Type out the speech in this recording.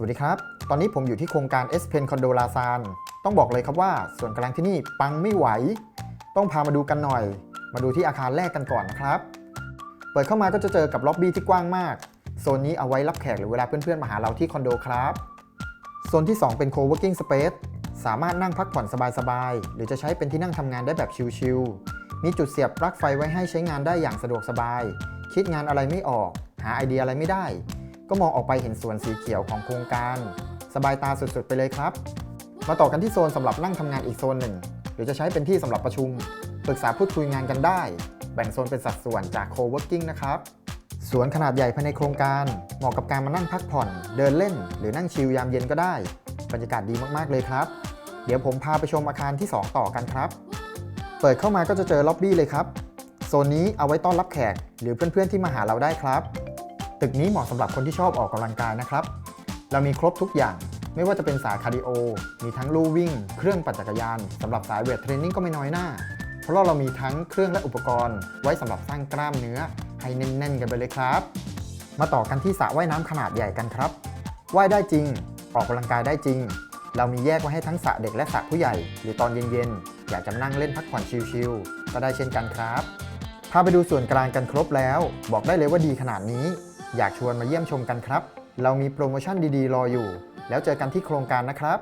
สวัสดีครับ ตอนนี้ผมอยู่ที่โครงการ S Pen Condo ลาซานต้องบอกเลยครับว่าส่วนกลางที่นี่ปังไม่ไหว ต้องพามาดูกันหน่อย มาดูที่อาคารแรกกันก่อนนะครับ เปิดเข้ามาก็จะเจอกับล็อบบี้ที่กว้างมาก โซนนี้เอาไว้รับแขกหรือเวลาเพื่อนๆมาหาเราที่คอนโดครับ โซนที่ 2 เป็น Co-working Space สามารถนั่งพักผ่อนสบายๆ หรือจะใช้เป็นที่นั่งทำงานได้แบบชิลๆ มีจุดเสียบปลั๊กไฟไว้ให้ใช้งานได้อย่างสะดวกสบาย คิดงานอะไรไม่ออก หาไอเดียอะไรไม่ได้ ก็มองออกไปเห็นสวนสีเขียวของโครงการ สบายตาสุดๆ ไปเลยครับ มาต่อกันที่โซนสำหรับนั่งทำงานอีกโซนหนึ่งหรือจะใช้เป็นที่สำหรับประชุม ปรึกษาพูดคุยงานกันได้ แบ่งโซนเป็นสัดส่วนจาก co-working นะครับสวนขนาดใหญ่ภายในโครงการเหมาะกับการมานั่งพักผ่อน เดินเล่น หรือนั่งชิลยามเย็นก็ได้ บรรยากาศดีมากๆเลยครับ เดี๋ยวผมพาไปชมอาคารที่ 2 ต่อกันครับ เปิดเข้ามาก็จะเจอล็อบบี้เลยครับโซนนี้เอาไว้ต้อนรับแขก หรือเพื่อนๆที่มาหาเราได้ครับ ตึกนี้เหมาะสำหรับคนที่ชอบออกกำลังกายนะครับ เรามีครบทุกอย่าง ไม่ว่าจะเป็นสายคาร์ดิโอ มีทั้งลู่วิ่ง เครื่องปั่นจักรยานสำหรับสายเวทเทรนนิ่งก็ไม่น้อยหน้า เพราะเรามีทั้งเครื่องและอุปกรณ์ ไว้สำหรับสร้างกล้ามเนื้อ ให้แน่นๆกันไปเลยครับ มาต่อกันที่สระว่ายน้ำขนาดใหญ่กันครับว่ายได้จริง ออกกำลังกายได้จริง เรามีแยกไว้ให้ทั้งสระเด็กและสระผู้ใหญ่ หรือตอนเย็นๆ อยากจะนั่งเล่นพักผ่อนชิลๆ ก็ได้เช่นกันครับ พาไปดูส่วนกลางกันครบแล้ว บอกได้เลยว่าดีขนาดนี้ อยากชวนมาเยี่ยมชมกันครับ เรามีโปรโมชั่นดีๆ รออยู่ แล้วเจอกันที่โครงการนะครับ